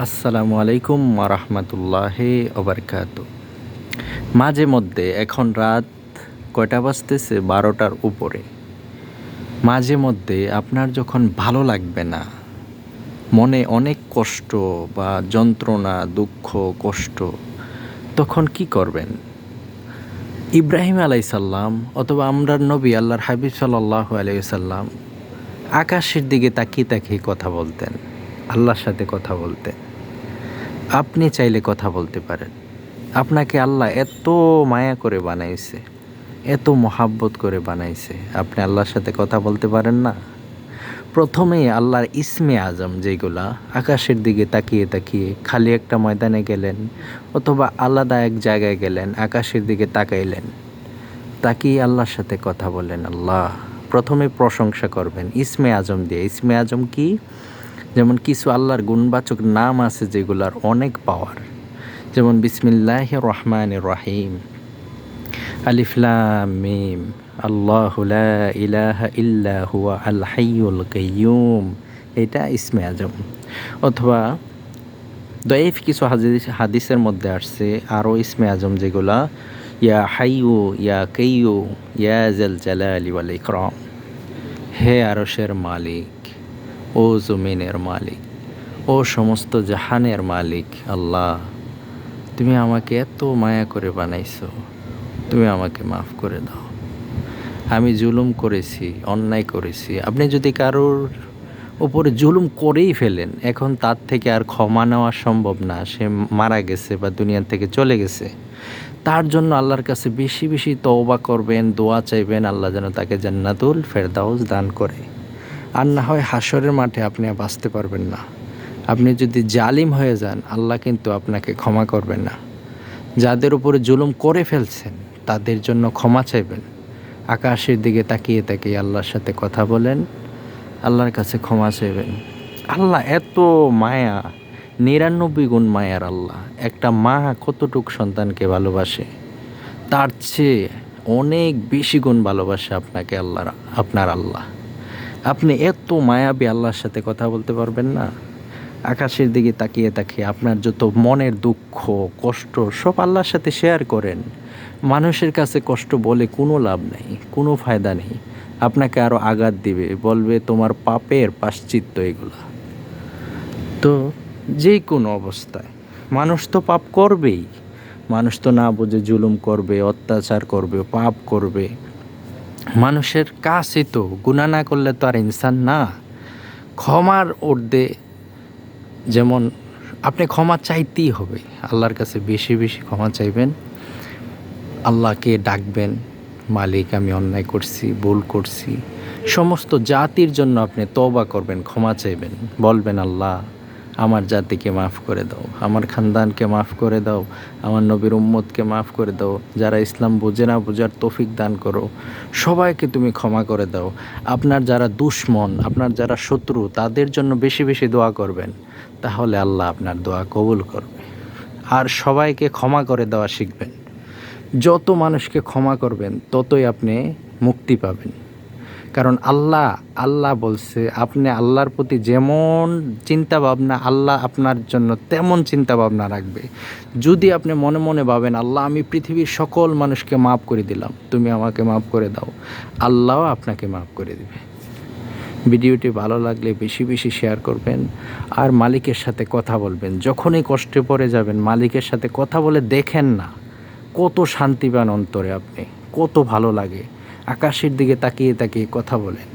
আসসালামু আলাইকুম রহমতুল্লাহ ওবরকাত মাঝে মধ্যে এখন রাত কয়টা বাজতেছে? বারোটার উপরে। মাঝে মধ্যে আপনার যখন ভালো লাগবে না, মনে অনেক কষ্ট বা যন্ত্রণা, দুঃখ, কষ্ট, তখন কি করবেন? ইব্রাহিম আলাইসাল্লাম অথবা আমরার নবী আল্লাহর হাবিব সাল্লাহ আলাইসাল্লাম আকাশের দিকে তাকিয়ে তাকিয়ে কথা বলতেন। আল্লাহর সাথে কথা বলতে। আপনি চাইলে কথা বলতে পারেন। আপনাকে আল্লাহ এত মায়া করে বানাইছে, এত মহাব্বত করে বানাইছে, আপনি আল্লাহর সাথে কথা বলতে পারেন না? প্রথমেই আল্লাহর ইসমে আজম যেগুলা, আকাশের দিকে তাকিয়ে তাকিয়ে খালি একটা ময়দানে গেলেন অথবা আলাদা এক জায়গায় গেলেন, আকাশের দিকে তাকাইলেন, তাকিয়ে আল্লাহর সাথে কথা বলেন আল্লাহ প্রথমে প্রশংসা করবেন, ইসমে আজম দিয়ে। ইসমে আজম কি? যেমন কিছু আল্লাহর গুণবাচক নাম আছে যেগুলার অনেক পাওয়ার। যেমন বিসমিল্লাহ রহমান রাহিম। আলিফলাম মিম। আল্লাহ ইলাহা ইল্লা হুয়া আল কাইয়ুম। এটা ইসমে আজম। অথবা দয়েফ কিছু হাদিস হাদিসের মধ্যে আসছে, আরও ইসমে আজম যেগুলা, ইয়া হাইউ ইয়া কেইয়ু, ইয়া জাল জালালি ওয়াল ইকরাম। হে আরশের মালিক। ও জমিনের মালিক। ও সমস্ত জাহানের মালিক, আল্লাহ, তুমি আমাকে এত মায়া করে বানাইছো, তুমি আমাকে মাফ করে দাও। আমি জুলুম করেছি, অন্যায় করেছি। আপনি যদি কারোর উপরে জুলুম করেই ফেলেন, এখন তার থেকে আর ক্ষমা নেওয়া সম্ভব না। সে মারা গেছে বা দুনিয়া থেকে চলে গেছে। তার জন্য আল্লাহর কাছে বেশি বেশি তওবা করবেন, দোয়া চাইবেন। আল্লাহ যেন তাকে জান্নাতুল ফেরদাউস দান করে। আর না হয় হাসরের মাঠে আপনি বাঁচতে পারবেন না। আপনি যদি জালিম হয়ে যান, আল্লাহ কিন্তু আপনাকে ক্ষমা করবেন না। যাদের উপরে জুলুম করে ফেলছেন, তাদের জন্য ক্ষমা চাইবেন। আকাশের দিকে তাকিয়ে তাকিয়ে আল্লাহর সাথে কথা বলেন, আল্লাহর কাছে ক্ষমা চাইবেন। আল্লাহ এত মায়া, নিরানব্বই গুণ মায়ার আল্লাহ। একটা মা কতটুক সন্তানকে ভালোবাসে? তার চেয়ে অনেক বেশি গুণ ভালোবাসে আপনাকে আল্লাহ আপনার আল্লাহ। আপনি এত মায়াবী আল্লাহর সাথে কথা বলতে পারবেন না। আকাশের দিকে তাকিয়ে তাকিয়ে আপনার যত মনের দুঃখ, কষ্ট, সব আল্লাহর সাথে শেয়ার করেন। মানুষের কাছে কষ্ট বলে কোনো লাভ নেই, কোনো ফায়দা নেই। আপনাকে আরও আঘাত দিবে, বলবে তোমার পাপের পাশ্চিত্য এগুলো। তো যে কোনো অবস্থায়, মানুষ তো পাপ করবেই। মানুষ তো না বুঝে জুলুম করবে, অত্যাচার করবে, পাপ করবে। মানুষের কাছে তো গুণা না করলে তো আর ইনসান না। ক্ষমার ঊর্ধ্বে যেমন আপনি ক্ষমা চাইতেই হবে, আল্লাহর কাছে বেশি বেশি ক্ষমা চাইবেন। আল্লাহকে ডাকবেন, মালিক আমি অন্যায় করছি, ভুল করছি, সমস্ত জাতির জন্য আপনি তওবা করবেন, ক্ষমা চাইবেন, বলবেন আল্লাহ। আমার জাতিকে মাফ করে দাও, আমার খানদানকে মাফ করে দাও, আমার নবীর উম্মতকে মাফ করে দাও, যারা ইসলাম বোঝে না বোঝার তৌফিক দান করো, সবাইকে তুমি ক্ষমা করে দাও। আপনার যারা দুশ্মন, আপনার যারা শত্রু, তাদের জন্য বেশি বেশি দোয়া করবেন, তাহলে আল্লাহ আপনার দোয়া কবুল করবে। আর সবাইকে ক্ষমা করে দেওয়া শিখবেন। যত মানুষকে ক্ষমা করবেন, ততই আপনি মুক্তি পাবেন। কারণ আল্লাহ আল্লাহ বলছে, আপনি আল্লাহর প্রতি যেমন চিন্তা ভাবনা আল্লাহ আপনার জন্য তেমন চিন্তা ভাবনা রাখবে। যদি আপনি মনে মনে ভাবেন, আল্লাহ, আমি পৃথিবীর সকল মানুষকে মাফ করে দিলাম, তুমি আমাকে মাফ করে দাও। আল্লাহও আপনাকে মাফ করে দিবে। ভিডিওটি ভালো লাগলে বেশি বেশি শেয়ার করবেন আর মালিকের সাথে কথা বলবেন। যখনই কষ্টে পড়ে যাবেন, মালিকের সাথে কথা বলে দেখেন না কত শান্তি পান অন্তরে আপনি, কত ভালো লাগে। আকাশের দিকে তাকিয়ে তাকিয়ে কথা বলেন।